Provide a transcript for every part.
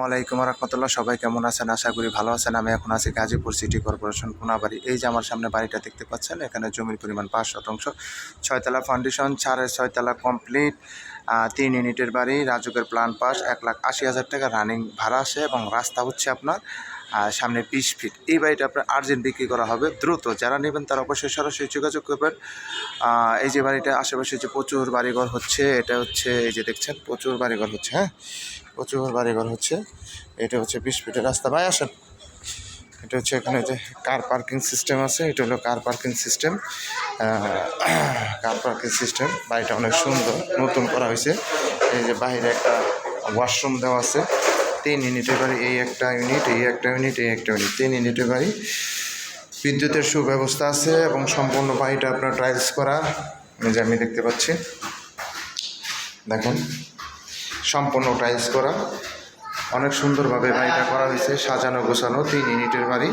ওয়ালাইকুম রহমতুল্লাহ। সবাই কেমন আছেন? আশা করি ভালো আছেন। আমি এখন আছি গাজীপুর সিটি কর্পোরেশন কোনাবাড়ি এই যে আমার সামনে বাড়িটা দেখতে পাচ্ছেন, এখানে জমির পরিমাণ পাঁচ শতাংশ। ছয়তলা ফাউন্ডেশন ছাড়ে ছয়তলা কমপ্লিট তিন ইউনিটের বাড়ি, রাজুকের প্ল্যান পাস, এক লাখ আশি হাজার টাকা রানিং ভাড়া আসে এবং রাস্তা হচ্ছে আপনার সামনে বিশ ফিট এই বাড়িটা আপনার আর্জেন্ট বিক্রি করা হবে। দ্রুত যারা নেবেন তারা অবশ্যই সরাসরি যোগাযোগ করবেন। এই যে বাড়িটা, আশেপাশে যে প্রচুর বাড়িঘর হচ্ছে, এটা হচ্ছে এই যে দেখছেন, প্রচুর বাড়িঘর হচ্ছে হ্যাঁ? প্রচুর বাড়িঘর হচ্ছে। এটা হচ্ছে বিশ ফিটের রাস্তা। ভাই, আসেন। এটা হচ্ছে এখানে যে কার পার্কিং সিস্টেম আছে। এটা হলো car parking system car parking system বাড়িটা অনেক সুন্দর, নতুন করা হয়েছে। এই যে বাইরে একটা ওয়াশরুম দেওয়া আছে। তিন ইউনিটের বাড়ি এই একটা ইউনিট, এই একটা ইউনিট, এই একটা ইউনিট। তিন ইউনিটের বাড়ি বিদ্যুতের সুব্যবস্থা আছে এবং সম্পূর্ণ বাড়িটা আপনার টাইলস করা যে আমি দেখতে পাচ্ছি। দেখেন, সম্পূর্ণ টাইলস করা। অনেক সুন্দরভাবে বাড়িটা করা হয়েছে, সাজানো, গোছানো, তিন ইউনিটের বাড়ি।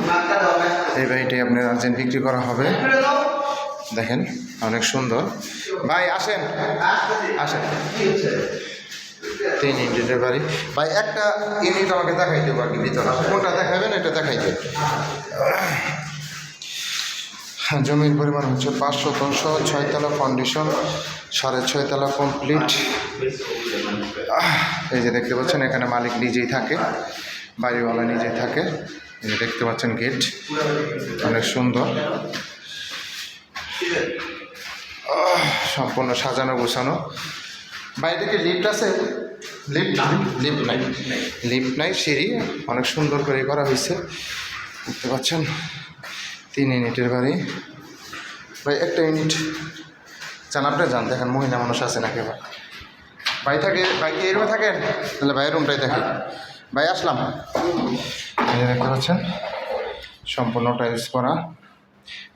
এই বাড়িটি আপনার আর্জেন্ট বিক্রি করা হবে। দেখেন, অনেক সুন্দর। ভাই, আসেন। আসেন। তিন ইউনিটের বাড়ি। ভাই, একটা ইউনিট আমাকে দেখাইতে পারি ভিতরে। কোনটা দেখাবেন, এটা দেখাইতে জমির পরিমাণ হচ্ছে পাঁচ শতাংশ ছয়তলা ফাউন্ডেশন সাড়ে ছয়তলা কমপ্লিট এই যে দেখতে পাচ্ছেন, এখানে মালিক নিজেই থাকে, বাড়িওয়ালা নিজেই থাকে। এই যে দেখতে পাচ্ছেন গেট অনেক সুন্দর। সম্পূর্ণ সাজানো গোছানো। বাড়িতে কি লিফট আছে? লিফট লিফট নাই লিফট নাই সিঁড়ি অনেক সুন্দর করে করা হয়েছে। দেখতে পাচ্ছেন? তিন ইউনিটের বাড়ি। ভাই একটা ইউনিট। চান আপনি যান দেখেন মহিলা মানুষ আছে নাকি ভাই ভাই থাকে ভাই কি এই রুমে থাকেন? তাহলে ভাইয়ের রুমটাই দেখি। ভাই আসলাম। দেখতে পাচ্ছেন? সম্পূর্ণ টাইলস করা।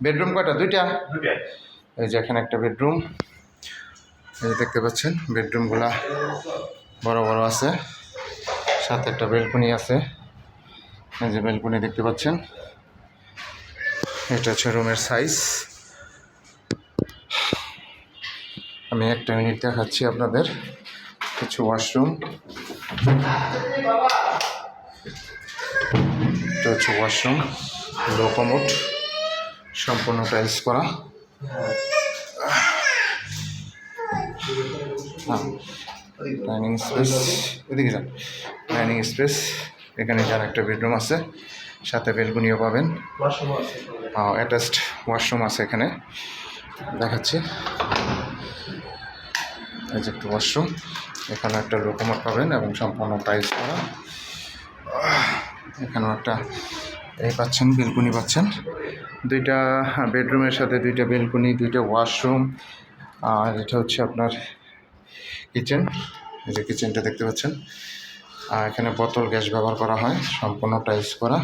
বেডরুম কয়টা? দুইটা। এই যে এখানে একটা বেডরুম। এই যে দেখতে পাচ্ছেন? বেডরুমগুলা বড় বড় আছে। সাথে একটা বেলকনি আছে। এই যে বেলকনি দেখতে পাচ্ছেন। এটা হচ্ছে রুমের সাইজ। আমি একটা মিনিট দেখাচ্ছি আপনাদের। কিছু ওয়াশরুম। এটা হচ্ছে ওয়াশরুম লো কমোড সম্পূর্ণ টাইলস করা। ডাইনিং স্পেস এদিকে যান। ডাইনিং স্পেস এখানে যার একটা বেডরুম আছে, সাথে বেলকুনিও পাবেন। অ্যাটাচড ওয়াশরুম আছে এখানে। দেখাচ্ছি। এই যে একটা ওয়াশরুম এখানে একটা লোকোমোট পাবেন এবং সম্পূর্ণ টাইলস করা। এখানেও একটা এই পাচ্ছেন, বেলকুনি পাচ্ছেন। দুইটা বেডরুমের সাথে দুইটা বেলকুনি, দুইটা ওয়াশরুম আর এটা হচ্ছে আপনার কিচেন, এই যে কিচেনটা দেখতে পাচ্ছেন। আর এখানে বোতল গ্যাস ব্যবহার করা হয়, সম্পূর্ণ টাইলস করা।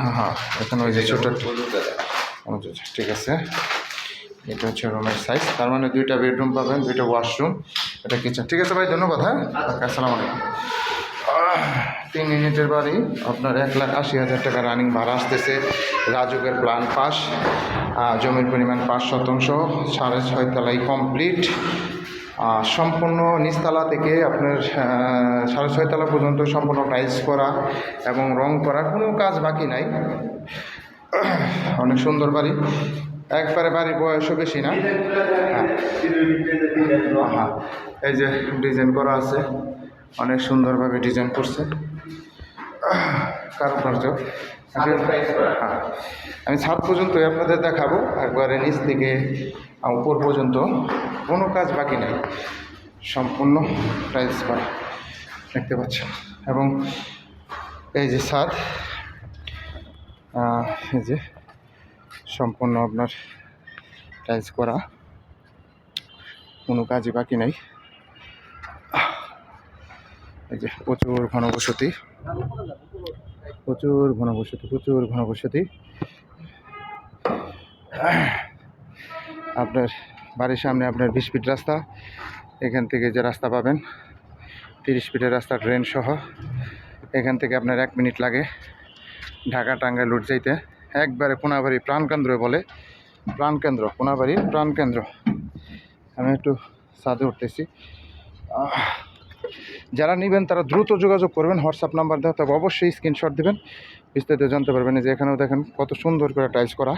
হ্যাঁ হ্যাঁ এখানে ওই যে ঠিক আছে। এটা হচ্ছে রুমের সাইজ তার মানে দুইটা বেডরুম পাবেন, দুইটা ওয়াশরুম এটা কিচেন ঠিক আছে ভাই, ধন্যবাদ হ্যাঁ? আসসালামু আলাইকুম। তিন ইউনিটের বাড়ি, আপনার এক লাখ আশি হাজার টাকা রানিং ভাড়া আসতেছে। রাজুকের প্ল্যান পাস জমির পরিমাণ পাঁচ শতাংশ, সাড়ে ছয় তলাই কমপ্লিট সম্পূর্ণ নিচতলা থেকে আপনার সাড়ে ছয়তলা পর্যন্ত সম্পূর্ণ টাইলস করা এবং রং করা কোনো কাজ বাকি নাই। অনেক সুন্দর বাড়ি। একবারে বাড়ির বয়সও বেশি না। হ্যাঁ এই যে ডিজাইন করা আছে। অনেক সুন্দরভাবে ডিজাইন করছে। কারুকার্য। আমি ছাদ পর্যন্তই আপনাদের দেখাবো, একবারে নিচ থেকে উপর পর্যন্ত। কোনো কাজ বাকি নেই। সম্পূর্ণ টাইলস করা দেখতে পাচ্ছেন। এবং এই যে ছাদ এই যে সম্পূর্ণ আপনার টাইলস করা। কোনো কাজই বাকি নেই। এই যে প্রচুর ঘনবসতি। প্রচুর ঘনবসতি প্রচুর ঘনবসতি। আপনার বাড়ির সামনে আপনার বিশ ফিট রাস্তা। এখান থেকে যে রাস্তা পাবেন, তিরিশ ফিটের রাস্তা ড্রেন সহ। এখান থেকে আপনার এক মিনিট লাগে ঢাকা টাঙ্গাইল রুট যাইতে। একবারে কোনাবাড়ি প্রাণকেন্দ্র বলে। প্রাণকেন্দ্র কোনাবাড়ির প্রাণকেন্দ্র আমি একটু ছাদে উঠতেছি। যারা নেবেন তারা দ্রুত যোগাযোগ করবেন, হোয়াটসঅ্যাপ নাম্বার দেওয়া তবে অবশ্যই স্ক্রিনশট দেবেন। বিস্তারিত জানতে পারবেন যে এখানেও দেখেন কত সুন্দর করে টাইলস করা।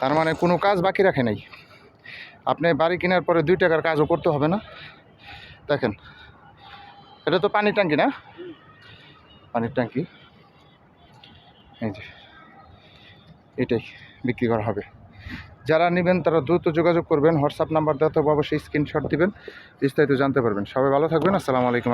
তার মানে কোনো কাজ বাকি রাখে নাই। আপনি বাড়ি কেনার পরে দুই টাকার কাজও করতে হবে না। দেখেন, এটা তো পানির ট্যাঙ্কি না? পানির ট্যাঙ্কি। এই যে, এটাই বিক্রি করা হবে। যারা নেবেন তারা দ্রুত যোগাযোগ করবেন, হোয়াটসঅ্যাপ নাম্বার দেওয়া তবে অবশ্যই স্ক্রিনশট দিবেন, বিস্তারিত জানতে পারবেন। সবাই ভালো থাকবেন, আসসালামু আলাইকুম